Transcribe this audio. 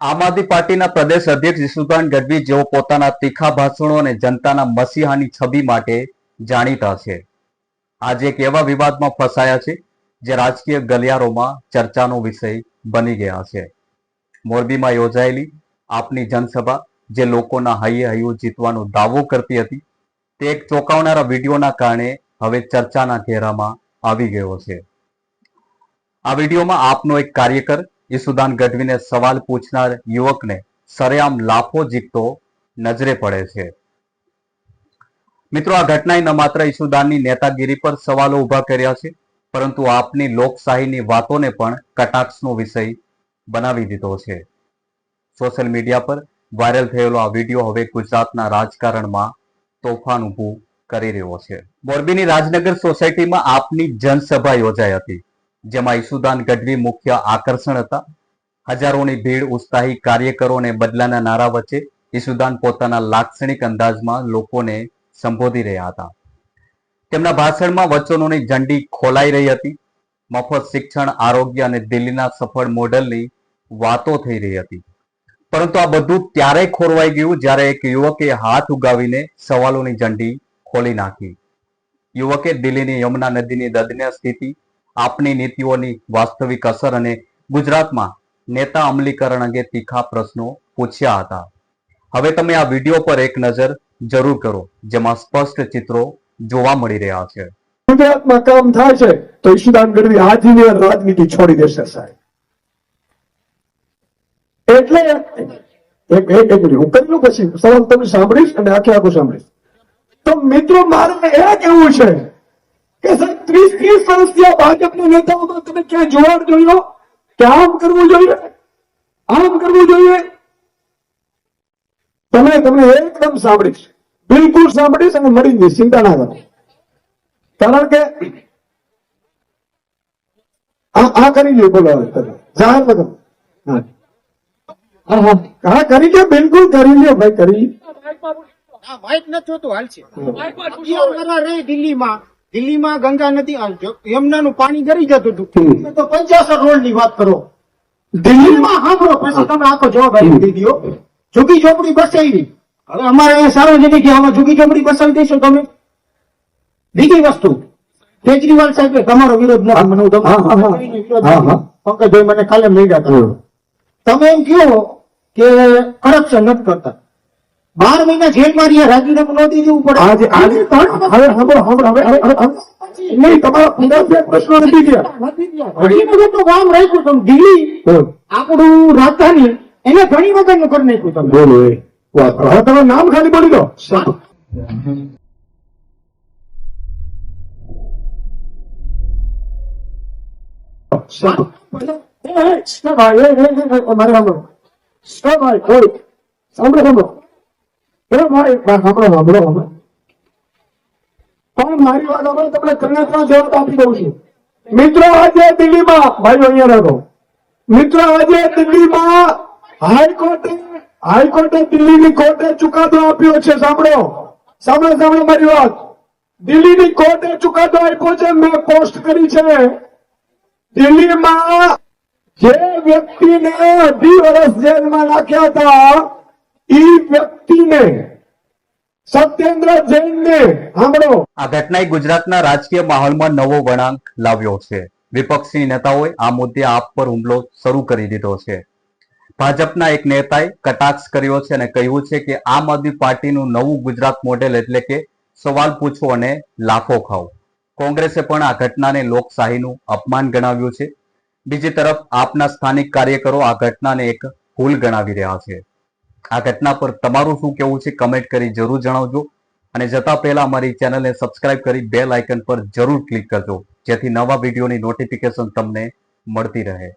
આમ આદમી પાર્ટીના પ્રદેશ અધ્યક્ષ ઈસુદાન ગઢવી જેઓ પોતાના તીખા ભાષણો અને જનતાના મસીહાની છબી માટે જાણીતા છે. આજે એક એવા વિવાદમાં ફસાયા છે, જે રાજકીય ગલિયારોમાં ચર્ચાનો વિષય બની ગયા છે. મોરબીમાં યોજાયેલી આપની જનસભા, જે લોકોના હૈયે હૈયું જીતવાનો દાવો કરતી હતી, તે એક ચોંકાવનારા વિડીયોના કારણે હવે ચર્ચાના ઘેરામાં આવી ગયો છે. આ વિડીયોમાં આપનો એક કાર્યકર ઈસુદાન ગઢવીને સવાલ પૂછનાર યુવકને સરેઆમ લાફો જીતતો નજરે પડે છે. મિત્રો, આ ઘટનાએ ન માત્ર ઈસુદાનની નેતાગીરી પર સવાલો ઊભા કર્યા છે, પરંતુ આપની લોકશાહીની વાતોને પણ કટાક્ષનો વિષય બનાવી દીધો છે. સોશિયલ મીડિયા પર વાયરલ થયેલો આ વીડિયો હવે ગુજરાતના રાજકારણમાં તોફાન ઊભું કરી રહ્યો છે. મોરબીની રાજનગર સોસાયટીમાં આપની જનસભા યોજાઈ હતી. જેમાં ઈસુદાન ગઢવી મુખ્ય આકર્ષણ હતા. હજારોની ભીડ ઉત્સાહી કાર્યકરો અને બદલાના નારા વચ્ચે ઈસુદાન પોતાના લાક્ષણિક અંદાજમાં લોકોને સંબોધી રહ્યા હતા. તેમના ભાષણમાં વચનોની ઝંડી ખોલાઈ રહી હતી. મફત શિક્ષણ, આરોગ્ય અને દિલ્હીના સફળ મોડલની વાતો થઈ રહી હતી. પરંતુ આ બધું ત્યારે ખોરવાઈ ગયું જ્યારે એક યુવકે હાથ ઉગાવીને સવાલોની ઝંડી ખોલી નાખી. યુવકે દિલ્હીની યમુના નદીની દદન્ય સ્થિતિ આપની નીતિઓની વાસ્તવિક અસર અને ગુજરાતમાં નેતા અમલીકરણ અંગે તીખા પ્રશ્નો પૂછ્યા હતા. હવે તમે આ વીડિયો પર એક નજર જરૂર કરો, જેમાં સ્પષ્ટ ચિત્રો જોવા મળી રહ્યા છે. ગુજરાતમાં કામ થાય છે, તો ઈશુદાન ગઢવી આજીવન રાજનીતિ છોડી દેશે સાહેબ. એટલે એક એક મિનિટ, હું કરી લઉં પછી, સવાલ તમે સાંભળીશ અને આખે આખું સાંભળીશ. તો મિત્રો, મારે એ કેવું છે કે સાહેબ ત્રીસ ત્રીસ વર્ષથી આ ભાજપના નેતાઓમાં તમે ક્યાં જોવાડ જોયો કે આમ કરવું જોઈએ? આમ કરવું જોઈએ? તમે તમને એકદમ સાંભળીશ. બિલકુલ સાંભળીશ અને મળી જઈશ ચિંતા ના કરો. કારણ કે આ આ કરી લે બોલો તમે. જાહેર કરો. હા. હા કરી લે બિલકુલ કરી લે ભાઈ કરી. માઇક નથી હોતું હાલ છે. દિલ્હીમાં. દિલ્હીમાં ગંગા નદી યમુનાનું પાણી ગરી જતું હતું. તો પંચાસર રોડની વાત કરો. દિલ્હીમાં? સાંભળો પછી તમે આખો જવાબ આપી દીધો. ઝુકી ઝોપડી બસાવી હવે અમારે અહીંયા સાર્વજનિક આમાં ઝુકી ઝોપડી બસાવી દઈશું તમે. બીજી વસ્તુ કેજરીવાલ સાહેબ તમારો વિરોધ નથી મને. પંકજભાઈ મને કાલે મળ્યા તમે એમ કહો કે કરપ્શન નથી કરતા. બાર મહિના જેલમાં રહ્યા રાજીનામું ન દઈ દેવું પડે આજે આજે હવે સાંભળો સાંભળો હવે હવે નહીં તમારા પંદર પ્રશ્નો નથી ગયા. ઘણી વખત કામ રાખ્યું તમે દિલ્હી આપણું રાજધાની એને ઘણી વખતનું કરી નાખ્યું તમે બોલો એ હવે તમે નામ ખાલી બોલી દો મારે સાંભળો. સાંભળો, સાંભળો. એ ભાઈ, બા, સાંભળો, સાંભળો, સાંભળો. હાઈકોર્ટે દિલ્હીની કોર્ટે ચુકાદો આપ્યો છે. સાંભળો. સાંભળો સાંભળો મારી વાત. દિલ્હીની કોર્ટે ચુકાદો આપ્યો છે. મેં પોસ્ટ કરી છે. દિલ્હીમાં જે વ્યક્તિને અઢી વર્ષ જેલમાં નાખ્યા હતા વ્યક્તિને, સત્યેન્દ્ર જૈનને સાંભળો. આ ઘટનાએ ગુજરાતના રાજકીય માહોલમાં નવો વળાંક લાવ્યો છે. વિપક્ષી નેતાઓએ આ મુદ્દે આપ પર હુમલો શરૂ કરી દીધો છે. ભાજપના એક નેતાએ કટાક્ષ કર્યો છે અને કહ્યું છે કે આમ આદમી પાર્ટીનું નવું ગુજરાત મોડેલ એટલે કે સવાલ પૂછો અને લાફો ખાઓ. કોંગ્રેસે પણ આ ઘટનાને લોકશાહીનું અપમાન ગણાવ્યું છે. બીજી તરફ આપના સ્થાનિક કાર્યકરો આ ઘટનાને એક ભૂલ ગણાવી રહ્યા છે. આ ઘટના પર તમારું શું કહેવું છે? કમેન્ટ કરી જરૂર જણાવજો. અને જતા પહેલા અમારી ચેનલને સબસ્ક્રાઇબ કરી બેલ આઇકન પર જરૂર ક્લિક કરજો. જેથી નવા વિડીયોની નોટિફિકેશન તમને મળતી રહે.